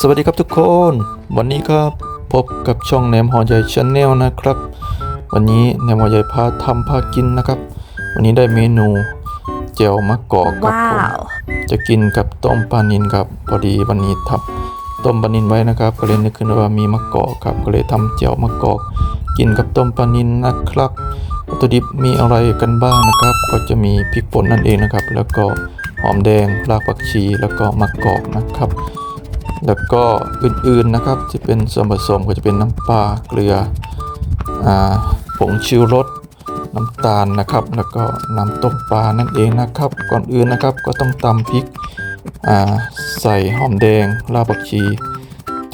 สวัสดีครับทุกคน วันนี้ครับพบกับช่องแหนมหอใหญ่ชาแนลนะครับ วันนี้แหนมหอใหญ่พาทำพากินนะครับ วันนี้ได้เมนูเจียวมะกอกครับผม Wow. จะกินกับต้มปลานินครับ พอดีวันนี้ทับต้มปลานินไว้นะครับ ก็เลยนึกขึ้นว่ามีมะกอกครับก็เลยทำเจียวมะกอกกินกับต้มปลานินนะครับวัตถุดิบมีอะไรกันบ้างนะครับ ก็จะมีพริกป่นนั่นเองนะครับ แล้วก็หอมแดงรากผักชีแล้วก็มะกอกนะครับ แล้วก็อื่นๆนะครับที่เป็นส่วนผสมก็จะเป็นน้ำปลาเกลืออผงชูรสน้ำตาลนะครับ แล้วก็น้ำต้มปลานั่นเองนะครับ ก่อนอื่นนะครับก็ต้องตำพริกใส่หอมแดงรากผักชี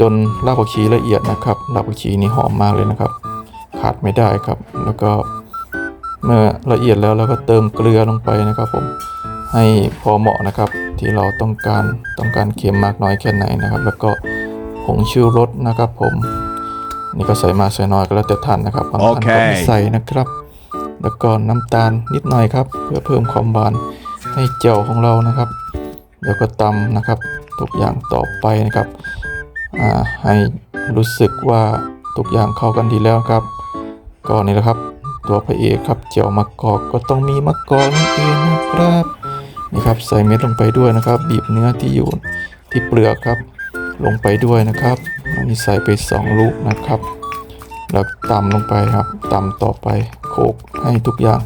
จนรากผักชีละเอียดนะครับรากผักชีนี่หอมมากเลยนะครับ ขาดไม่ได้ครับ แล้วก็เมื่อละเอียดแล้วเราก็เติมเกลือลงไปนะครับผม ให้พอเหมาะนะครับที่เราต้องการต้องการเค็มมากน้อยแค่ไหนนะครับ แล้วก็ผงชูรสนะครับ ผมนี่ก็ใส่มาใส่น้อยก็แล้วแต่ท่านนะครับบางท่านก็ไม่โอเคใส่นะครับ แล้วก็น้ำตาลนิดหน่อยครับ เพื่อเพิ่มความหวานให้เจียวของเรานะครับ แล้วก็ตำนะครับทุกอย่างต่อไปนะครับอ่าให้รู้สึกว่าทุกอย่างเข้ากันดีแล้วครับก็นี่แหละครับ ตัวพระเอกครับเจียวมะกอกก็ต้องมีมะกอกนั่นเองนะครับ นี่ครับใส่เม็ดลงไปด้วยนะครับ บีบเนื้อที่อยู่ที่เปลือกครับ ลงไปด้วยนะครับอันนี้ใส่ไปสองลูกนะครับ แล้วตำลงไปครับตำต่อไปโขลกให้ทุกอย่าง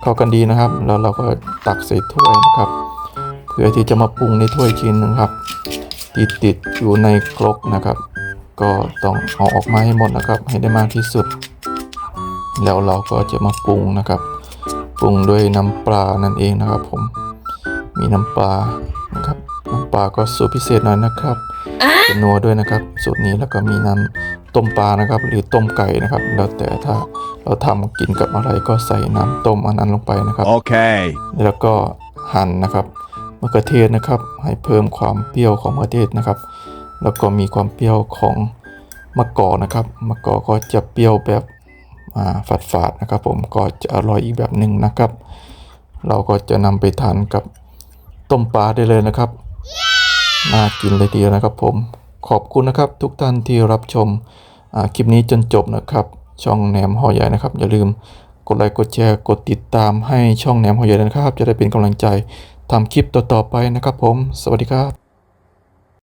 เข้ากันดีนะครับ แล้วเราก็ตักใส่ถ้วยนะครับ เพื่อที่จะมาปรุงในถ้วยอีกทีนึงครับที่ติดอยู่ในครกนะครับ ก็ต้องเอาออกมาให้หมดนะครับ ให้ได้มากที่สุด แล้วเราก็จะมาปรุงนะครับ ปรุงด้วยน้ำปลานั่นเองนะครับผม มีน้ำปลานะครับน้ำปลาก็สูตรพิเศษหน่อยนะครับเป็นนัวด้วยนะครับ สูตรนี้แล้วก็มีน้ำต้มปลานะครับ หรือต้มไก่นะครับ แล้วแต่ถ้าเราทำกินกับอะไรก็ใส่น้ำต้มอันนั้นลงไปนะครับ Okay. แล้วก็หั่นนะครับมะเขือเทศนะครับ ให้เพิ่มความเปรี้ยวของมะเขือเทศนะครับ แล้วก็มีความเปรี้ยวของมะกอกนะครับมะกอกก็จะเปรี้ยวแบบอ่าฝาดๆนะครับ ผมก็จะอร่อยอีกแบบหนึ่งนะครับ เราก็จะนำไปทานกับ ต้มปลาได้เลยนะครับ น่ากินเลยทีเดียวนะครับผม ขอบคุณนะครับทุกท่านที่รับชมอ่าคลิปนี้จนจบนะครับ ช่องแหนมหอใหญ่นะครับ อย่าลืมกดไลค์กดแชร์กดติดตามให้ช่องแหนมหอใหญ่ด้วยนะครับ จะได้เป็นกำลังใจทำคลิปต่อๆไปนะครับผม สวัสดีครับ